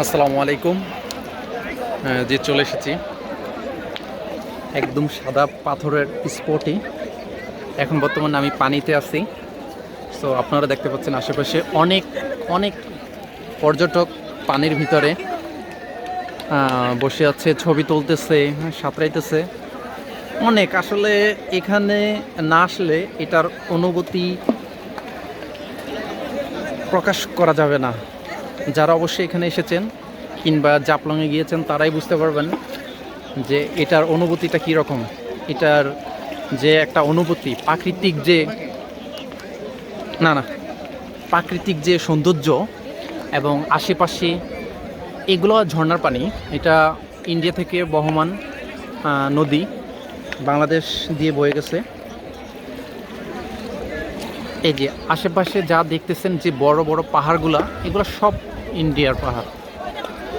আসসালামু আলাইকুম। যে চলে এসেছি। একদম সাদা পাথরের স্পটে এখন বর্তমানে আমি পানিতে আছি। সো আপনারা দেখতে পাচ্ছেন আশেপাশে অনেক অনেক পর্যটক পানির ভিতরে বসে আছে, ছবি তুলতেছে, সাঁতরাইতেছে। অনেক, আসলে এখানে না আসলে এটার অনুভূতি প্রকাশ করা যাবে না। যারা অবশ্যই এখানে এসেছেন কিংবা জাপলংয়ে গিয়েছেন, তারাই বুঝতে পারবেন যে এটার অনুভূতিটা কীরকম এটার যে একটা অনুভূতি, প্রাকৃতিক যে না না, প্রাকৃতিক যে সৌন্দর্য এবং আশেপাশে এগুলো ঝর্নার পানি, এটা ইন্ডিয়া থেকে বহমান নদী বাংলাদেশ দিয়ে বয়ে গেছে। এই যে আশেপাশে যা দেখতেছেন যে বড় বড় পাহাড়গুলা, এগুলো সব ইন্ডিয়ার পাহাড়।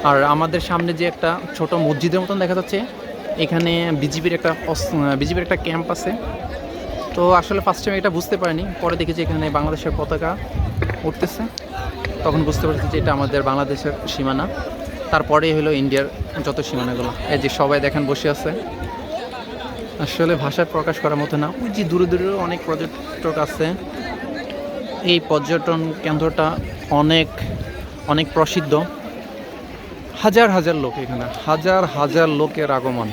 আর আমাদের সামনে যে একটা ছোট মসজিদের মতন দেখা যাচ্ছে, এখানে বিজিবির একটা বিজিবির একটা ক্যাম্প আছে। তো আসলে ফার্স্ট টাইম এটা বুঝতে পারিনি, পরে দেখেছি এখানে বাংলাদেশের পতাকা উঠতেছে। তখন বুঝতে পারছি যে এটা আমাদের বাংলাদেশের সীমানা। তারপরে হলো ইন্ডিয়ার যত সীমানাগুলো। এই যে সবাই দেখেন বসে আছে। আসলে ভাষায় প্রকাশ করার মতো না। ওই যে দূরে দূরে অনেক পর্যটক আছে। এই পর্যটন কেন্দ্রটা অনেক অনেক প্রসিদ্ধ। হাজার হাজার লোক এখানে, হাজার হাজার লোকের আগমন।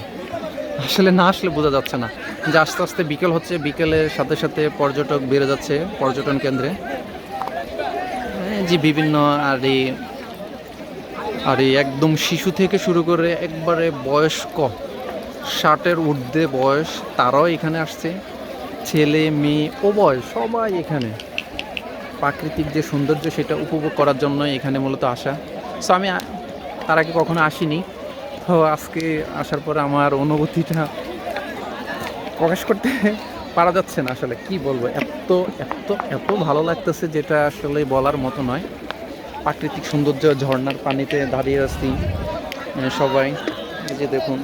আসলে না আসলে বোঝা যাচ্ছে না যে আস্তে আস্তে বিকেল হচ্ছে, বিকেলের সাথে সাথে পর্যটক বেড়ে যাচ্ছে পর্যটন কেন্দ্রে। যে বিভিন্ন আর এই আর এই একদম শিশু থেকে শুরু করে একবারে বয়স্ক, ষাটের ঊর্ধ্বে বয়স তারাও এখানে আসছে। ছেলে, মেয়ে, ও বয়স সবাই এখানে। প্রাকৃতিক যে সৌন্দর্য সেটা উপভোগ করার জন্য এখানে মূলত আসা। সো আমি তার আগে কখনো আসিনি। তো আজকে আসার পরে আমার অনুভূতিটা প্রকাশ করতে পারা যাচ্ছে না আসলে। কি বলব? এত এত এত ভালো লাগতেছে যেটা আসলে বলার মতো নয়। প্রাকৃতিক সৌন্দর্য ঝর্নার পানিতে দাঁড়িয়ে আছি এ, সবাই। এই যে দেখুন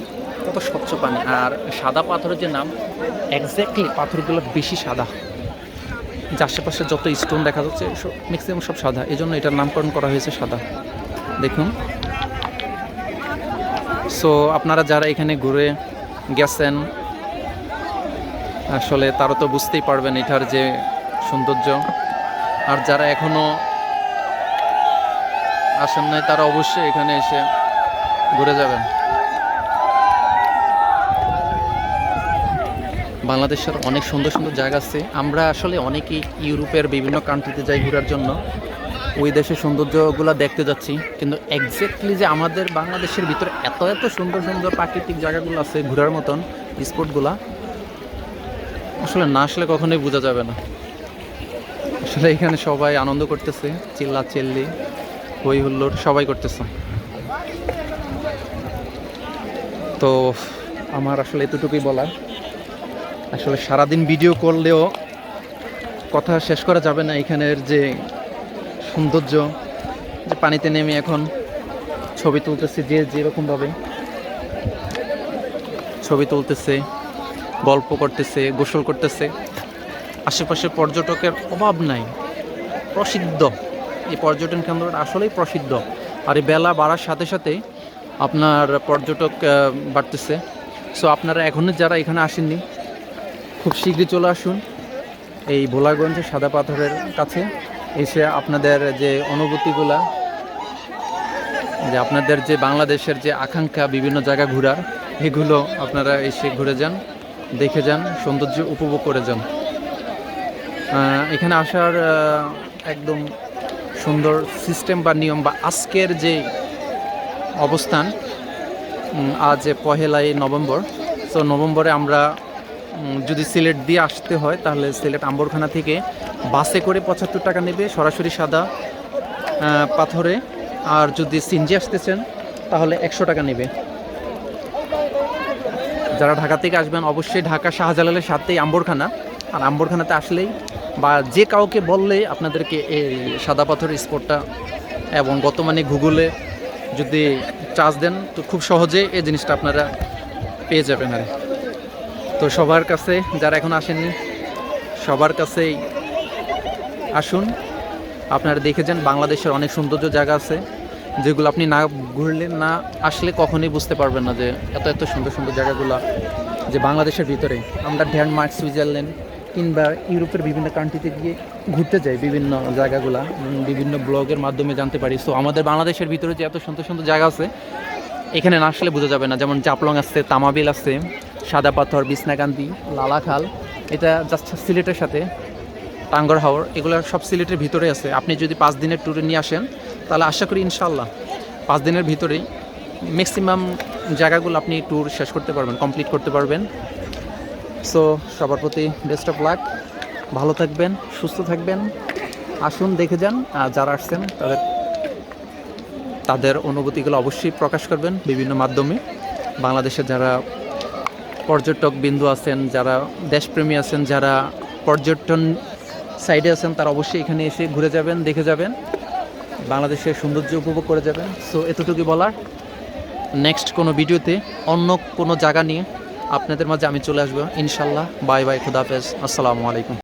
কত স্বচ্ছ পানি। আর সাদা পাথরের যে নাম এক্স্যাক্টলি পাথরগুলো বেশি সাদা। যে আশেপাশে যত স্টোন দেখা যাচ্ছে সব ম্যাক্সিমাম সব সাদা। এই জন্য এটার নামকরণ করা হয়েছে সাদা। দেখুন। সো আপনারা যারা এখানে ঘুরে গেছেন, আসলে তারা তো বুঝতেই পারবেন এটার যে সৌন্দর্য। আর যারা এখনও আসেন নাই, তারা অবশ্যই এখানে এসে ঘুরে যাবেন। বাংলাদেশের অনেক সুন্দর সুন্দর জায়গা আছে। আমরা আসলে অনেকেই ইউরোপের বিভিন্ন কান্ট্রিতে যাই ঘোরার জন্য। ওই দেশের সৌন্দর্যগুলো দেখতে যাচ্ছি। কিন্তু এক্স্যাক্টলি যে আমাদের বাংলাদেশের ভিতরে এত এত সুন্দর সুন্দর প্রাকৃতিক জায়গাগুলো আছে ঘোরার মতন স্পটগুলা আসলে না আসলে কখনোই বোঝা যাবে না। আসলে এখানে সবাই আনন্দ করতেছে, চিল্লা চিল্লি, হই হুল্লোড় সবাই করতেছে। তো আমার আসলে এতটুকুই বলার। আসলে সারাদিন ভিডিও করলেও কথা শেষ করা যাবে না এখানের যে সৌন্দর্য, যে পানিতে নেমে এখন ছবি তুলতেছে যে যেরকমভাবে। ছবি তুলতেছে, গল্প করতেছে, গোসল করতেছে। আশেপাশে পর্যটকের অভাব নাই। প্রসিদ্ধ। এই পর্যটন কেন্দ্রটা আসলেই প্রসিদ্ধ। আর এই বেলা বাড়ার সাথে সাথে আপনার পর্যটক বাড়তেছে। সো আপনারা এখনও যারা এখানে আসেননি খুব শীঘ্রই চলে আসুন এই ভোলাগঞ্জের সাদা পাথরের কাছে। এসে আপনাদের যে অনুভূতিগুলা, যে আপনাদের যে বাংলাদেশের যে আকাঙ্ক্ষা বিভিন্ন জায়গা ঘোরার, এগুলো আপনারা এসে ঘুরে যান, দেখে যান, সৌন্দর্য উপভোগ করে যান। এখানে আসার একদম সুন্দর সিস্টেম বা নিয়ম বা আজকের যে অবস্থান আজ পহেলাই নভেম্বর। তো নভেম্বরে আমরা যদি সিলেট দিয়ে আসতে হয়, তাহলে সিলেট আম্বরখানা থেকে বাসে করে পঁচাত্তর টাকা নেবে, সরাসরি সাদা পাথরে। আর যদি সিনজি আসতেছেন তাহলে একশো টাকা নেবে। যারা ঢাকা থেকে আসবেন, অবশ্যই ঢাকা শাহজালালের সাথেই আম্বরখানা। আর আম্বরখানাতে আসলেই বা যে কাউকে বললেই আপনাদেরকে এই সাদা পাথরের স্পটটা এবং বর্তমানে গুগলে যদি চার্জ দেন, তো খুব সহজে এই জিনিসটা আপনারা পেয়ে যাবেন আর তো সবার কাছে, যারা এখন আসেননি, সবার কাছেই আসুন। আপনারা দেখে যান, বাংলাদেশের অনেক সৌন্দর্য জায়গা আছে, যেগুলো আপনি না ঘুরলে, না আসলে কখনোই বুঝতে পারবেন না যে এত এত সুন্দর সুন্দর জায়গাগুলো যে বাংলাদেশের ভিতরে। আমরা ডেনমার্ক সুইজারল্যান্ড কিংবা ইউরোপের বিভিন্ন কান্ট্রিতে গিয়ে ঘুরতে যাই বিভিন্ন জায়গাগুলা বিভিন্ন ব্লগের মাধ্যমে জানতে পারি। সো আমাদের বাংলাদেশের ভিতরে যে এত সুন্দর সুন্দর জায়গা আছে, এখানে না আসলে বোঝা যাবে না। যেমন জাপলং আছে তামাবিল আছে সাদা পাথর বিছনাকান্দি লালাখাল এটা জাস্ট সিলেটের সাথে, টাঙ্গর হাওর, এগুলো সব সিলেটের ভিতরে আছে। আপনি যদি পাঁচ দিনের ট্যুরে নিয়ে আসেন, তাহলে আশা করি ইনশাল্লাহ পাঁচ দিনের ভিতরেই ম্যাক্সিমাম জায়গাগুলো আপনি ট্যুর শেষ করতে পারবেন কমপ্লিট করতে পারবেন। সো সবার প্রতি বেস্ট অফ লাক ভালো থাকবেন, সুস্থ থাকবেন। আসুন, দেখে যান, আর যারা আসছেন, তাদের তাদের অনুভূতিগুলো অবশ্যই প্রকাশ করবেন বিভিন্ন মাধ্যমে। বাংলাদেশের যারা পর্যটক বিন্দু আছেন, যারা দেশপ্রেমী আছেন, যারা পর্যটন সাইডে আছেন, তারা অবশ্যই এখানে এসে ঘুরে যাবেন, দেখে যাবেন, বাংলাদেশের সৌন্দর্য উপভোগ করে যাবেন। সো এতটুকু বলার। নেক্সট কোনো ভিডিওতে অন্য কোনো জায়গা নিয়ে আপনাদের মাঝে আমি চলে আসব। ইনশাল্লাহ। বাই বাই খুদাফেজ আসসালামু আলাইকুম।